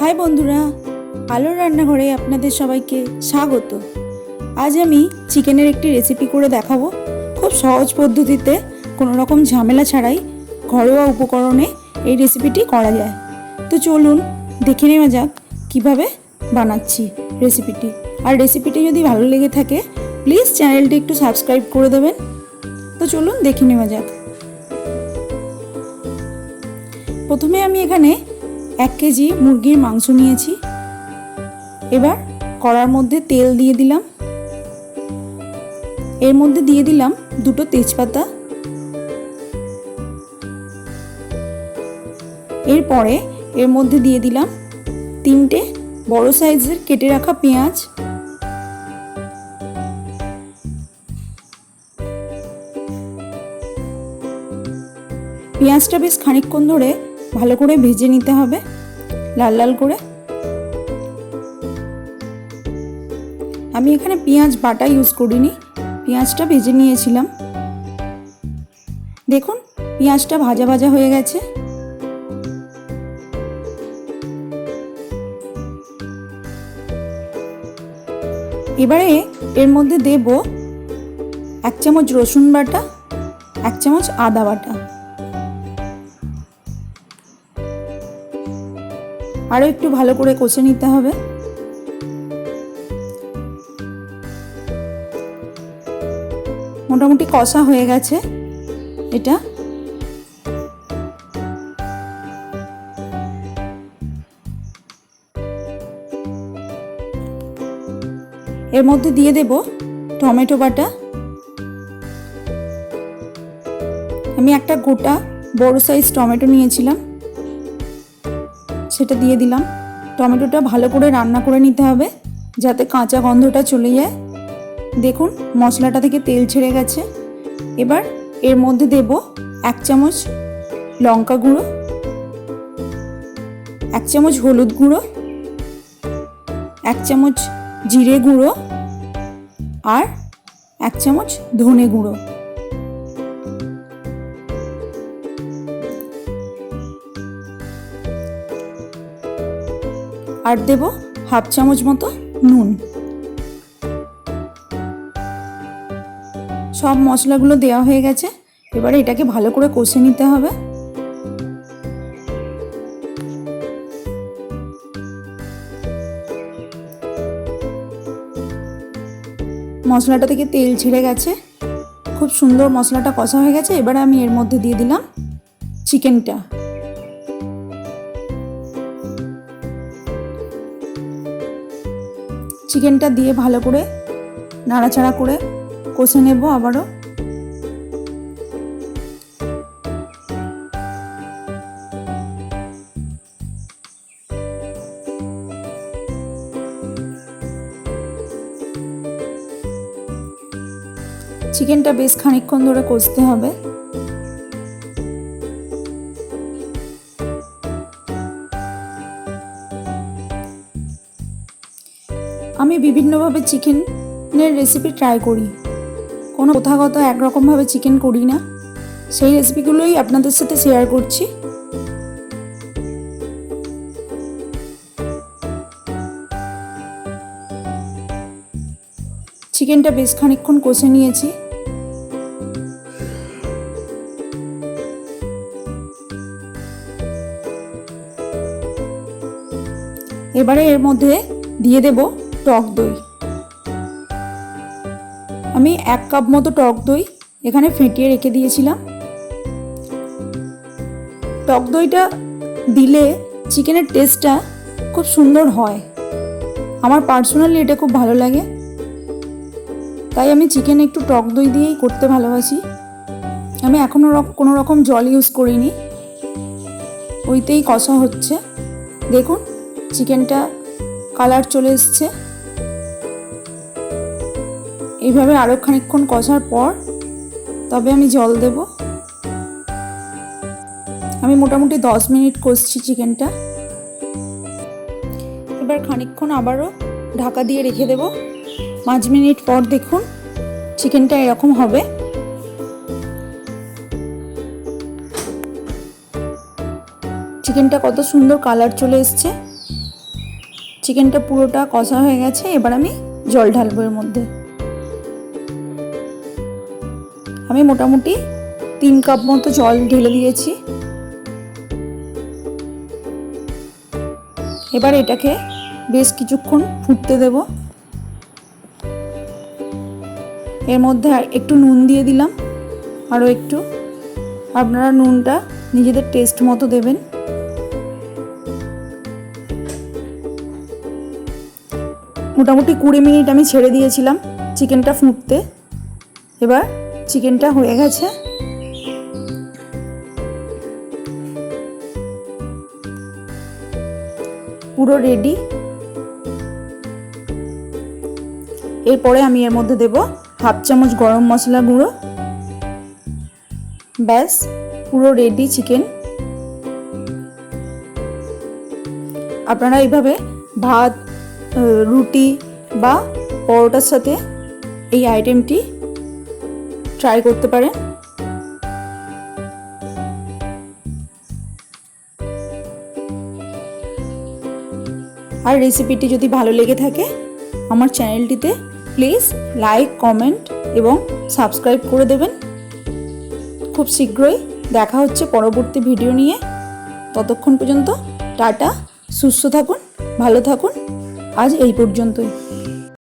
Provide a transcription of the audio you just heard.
High বন্ধুরা, আলোর রান্নাঘরে আপনাদের সবাইকে স্বাগত। আজ আমি চিকেনের একটি রেসিপি করে দেখাবো। খুব সহজ পদ্ধতিতে কোনো রকম ঝামেলা ছাড়াই ঘরোয়া উপকরণে এই রেসিপিটি করা যায়। তো চলুন দেখে নেওয়া যাক কীভাবে বানাচ্ছি রেসিপিটি আর রেসিপিটি যদি ভালো লেগে থাকে প্লিজ চ্যানেলটি একটু সাবস্ক্রাইব করে দেবেন। তো চলুন দেখে নেওয়া যাক। প্রথমে আমি এখানে এক কেজি মুরগির মাংস নিয়েছি। এবার কড়ার মধ্যে তেল দিয়ে দিলাম। এর মধ্যে দিয়ে দিলাম দুটো তেজপাতা। এরপরে এর মধ্যে দিয়ে দিলাম তিনটে বড় সাইজের কেটে রাখা পেঁয়াজ। পেঁয়াজটা বেশ খানিকক্ষণ ধরে ভালো করে ভেজে নিতে হবে, লাল লাল করে। আমি এখানে পেঁয়াজ বাটা ইউজ করিনি, পেঁয়াজটা ভেজে নিয়েছিলাম। দেখুন, পেঁয়াজটা ভাজা ভাজা হয়ে গেছে। এবারে এর মধ্যে দেব এক চামচ রসুন বাটা, এক চামচ আদা বাটা। আরও একটু ভালো করে কষে নিতে হবে। মোটামুটি কষা হয়ে গেছে এটা। এর মধ্যে দিয়ে দেব টমেটো বাটা। আমি একটা গোটা বড় সাইজ টমেটো নিয়েছিলাম। সেটা দিয়ে দিলাম। টমেটোটা ভালো করে রান্না করে নিতে হবে, যাতে কাঁচা গন্ধটা চলে যায়। দেখুন, মশলাটা থেকে তেল ছেড়ে গেছে। এবার এর মধ্যে দেব এক চামচ লঙ্কা গুঁড়ো, এক চামচ হলুদ গুঁড়ো, এক চামচ জিরে গুঁড়ো আর এক চামচ ধনে গুঁড়ো। আর দেব হাফ চামচ মতো নুন। সব মশলাগুলো দেওয়া হয়ে গেছে। এবারে এটাকে ভালো করে কষে নিতে হবে। মশলাটা থেকে তেল ছেড়ে গেছে। খুব সুন্দর মশলাটা কষা হয়ে গেছে। এবারে আমি এর মধ্যে দিয়ে দিলাম চিকেনটা। চিকেনটা দিয়ে ভালো করে নাড়াচাড়া করে কষে নেব আবারও। চিকেনটা বেশ খানিকক্ষণ ধরে কষতে হবে। আমি বিভিন্নভাবে চিকেনের রেসিপি ট্রাই করি। কোনো কোথাগত একরকমভাবে চিকেন করি না। সেই রেসিপিগুলোই আপনাদের সাথে শেয়ার করছি। চিকেনটা বেশ খানিকক্ষণ কষে নিয়েছি। এবারে এর মধ্যে দিয়ে দেব টক দই। আমি এক কাপ মতো টক দই এখানে ফেটিয়ে রেখে দিয়েছিলাম। টক দইটা দিলে চিকেনের টেস্টটা খুব সুন্দর হয়। আমার পার্সোনালি এটা খুব ভালো লাগে। তাই আমি চিকেন একটু টক দই দিয়েই করতে ভালোবাসি। আমি এখনও কোনো রকম জল ইউজ করিনি। ওইতেই কষা হচ্ছে। দেখুন, চিকেনটা কালার চলে এসছে। এইভাবে আরও খানিকক্ষণ কষার পর তবে আমি জল দেব। আমি মোটামুটি দশ মিনিট কষছি চিকেনটা। এবার খানিকক্ষণ আবারও ঢাকা দিয়ে রেখে দেব। পাঁচ মিনিট পর দেখুন চিকেনটা এরকম হবে। চিকেনটা কত সুন্দর কালার চলে এসছে। চিকেনটা পুরোটা কষা হয়ে গেছে। এবার আমি জল ঢালবো এর মধ্যে। আমি মোটামুটি তিন কাপ মতো জল ঢেলে দিয়েছি। এবার এটাকে বেশ কিছুক্ষণ ফুটতে দেব। এর মধ্যে একটু নুন দিয়ে দিলাম। আরও একটু। আপনারা নুনটা নিজেদের টেস্ট মতো দেবেন। মোটামুটি কুড়ি মিনিট আমি ছেড়ে দিয়েছিলাম চিকেনটা ফুটতে। এবার চিকেনটা হয়ে গেছে। পুরো রেডি এরপরে আমি এর মধ্যে দেব হাফ চামচ গরম মশলা গুঁড়ো। ব্যাস, পুরো রেডি চিকেন আপনারা এইভাবে ভাত, রুটি বা পরোটার সাথে এই আইটেমটি ট্রাই করতে পারেন আর রেসিপিটি যদি ভালো লেগে থাকে, আমার চ্যানেলটিতে প্লিজ লাইক কমেন্ট এবং সাবস্ক্রাইব করে দেবেন। খুব শীঘ্রই দেখা হচ্ছে পরবর্তী ভিডিও নিয়ে। ততক্ষণ পর্যন্ত টাটা, সুস্থ থাকুন, ভালো থাকুন। আজ এই পর্যন্তই।